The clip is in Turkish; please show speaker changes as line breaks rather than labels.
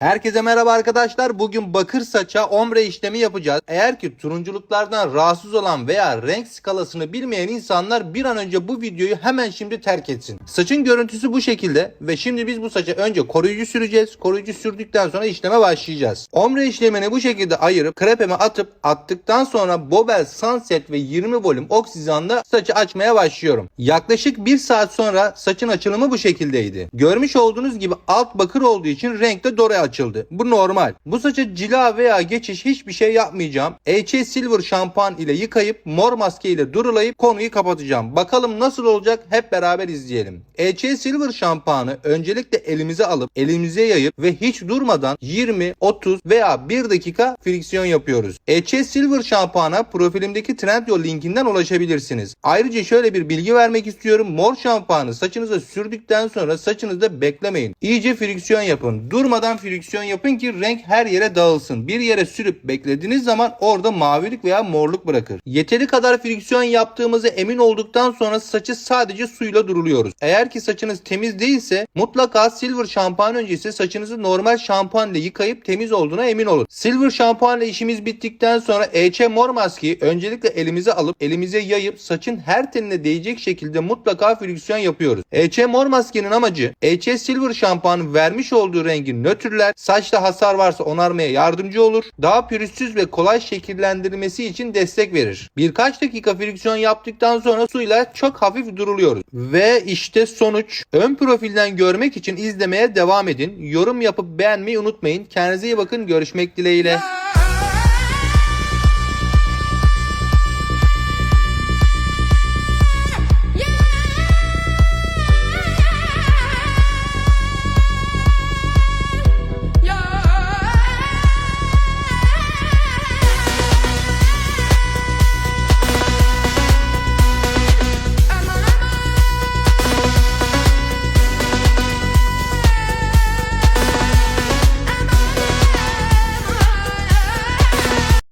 Herkese merhaba arkadaşlar. Bugün bakır saça ombre işlemi yapacağız. Eğer ki turunculuklardan rahatsız olan veya renk skalasını bilmeyen insanlar bir an önce bu videoyu hemen şimdi terk etsin. Saçın görüntüsü bu şekilde ve şimdi biz bu saça önce koruyucu süreceğiz. Koruyucu sürdükten sonra işleme başlayacağız. Ombre işlemini bu şekilde ayırıp krepeme atıp attıktan sonra Bobel Sunset ve 20 volüm oksizanla saçı açmaya başlıyorum. Yaklaşık 1 saat sonra saçın açılımı bu şekildeydi. Görmüş olduğunuz gibi alt bakır olduğu için renkte dore açıldı. Bu normal. Bu saça cila veya geçiş hiçbir şey yapmayacağım. HA Silver şampuan ile yıkayıp mor maske ile durulayıp konuyu kapatacağım. Bakalım nasıl olacak hep beraber izleyelim. HA Silver şampuanı öncelikle elimize alıp elimize yayıp ve hiç durmadan 20, 30 veya 1 dakika friksiyon yapıyoruz. HA Silver şampuana profilimdeki Trendyol linkinden ulaşabilirsiniz. Ayrıca şöyle bir bilgi vermek istiyorum. Mor şampuanı saçınıza sürdükten sonra saçınızda beklemeyin. İyice friksiyon yapın. Durmadan friksiyon yapın ki renk her yere dağılsın. Bir yere sürüp beklediğiniz zaman orada mavilik veya morluk bırakır. Yeteri kadar friksiyon yaptığımızı emin olduktan sonra saçı sadece suyla duruluyoruz. Eğer ki saçınız temiz değilse mutlaka silver şampuan öncesi saçınızı normal şampuan ile yıkayıp temiz olduğuna emin olun. Silver şampuan ile işimiz bittikten sonra EC mor maskeyi öncelikle elimize alıp elimize yayıp saçın her teline değecek şekilde mutlaka friksiyon yapıyoruz. EC mor maskenin amacı EC silver şampuanın vermiş olduğu rengi nötrler, saçta hasar varsa onarmaya yardımcı olur. Daha pürüzsüz ve kolay şekillendirilmesi için destek verir. Birkaç dakika friksiyon yaptıktan sonra suyla çok hafif duruluyoruz. Ve işte sonuç. Ön profilden görmek için izlemeye devam edin. Yorum yapıp beğenmeyi unutmayın. Kendinize iyi bakın. Görüşmek dileğiyle.